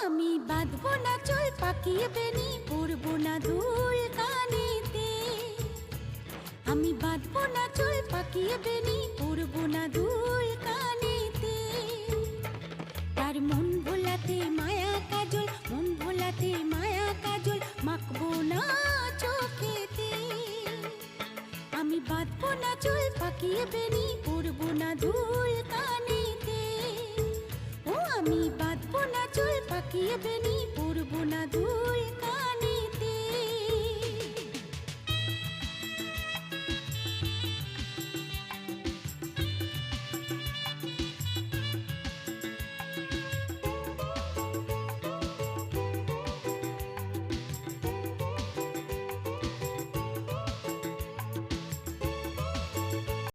বাঁধবো না চুল পাকিয়ে বেনি, পরবো না ধুল কানেতে। আমি বাঁধবো না চুল পাকিয়ে বেনি, পরবো না ধুল কানেতে। তার মন ভোলাতে মায়া কাজল, মন ভোলাতে মায়া কাজল, মাখবো না চোখেতে। আমি বাঁধবো না চুল পাকিয়ে বেনি, পরবো না ধুল কানেতে। ও আমি বাঁধবো না চুল পাকিয়ে বেনি পরবো না ধুল কানে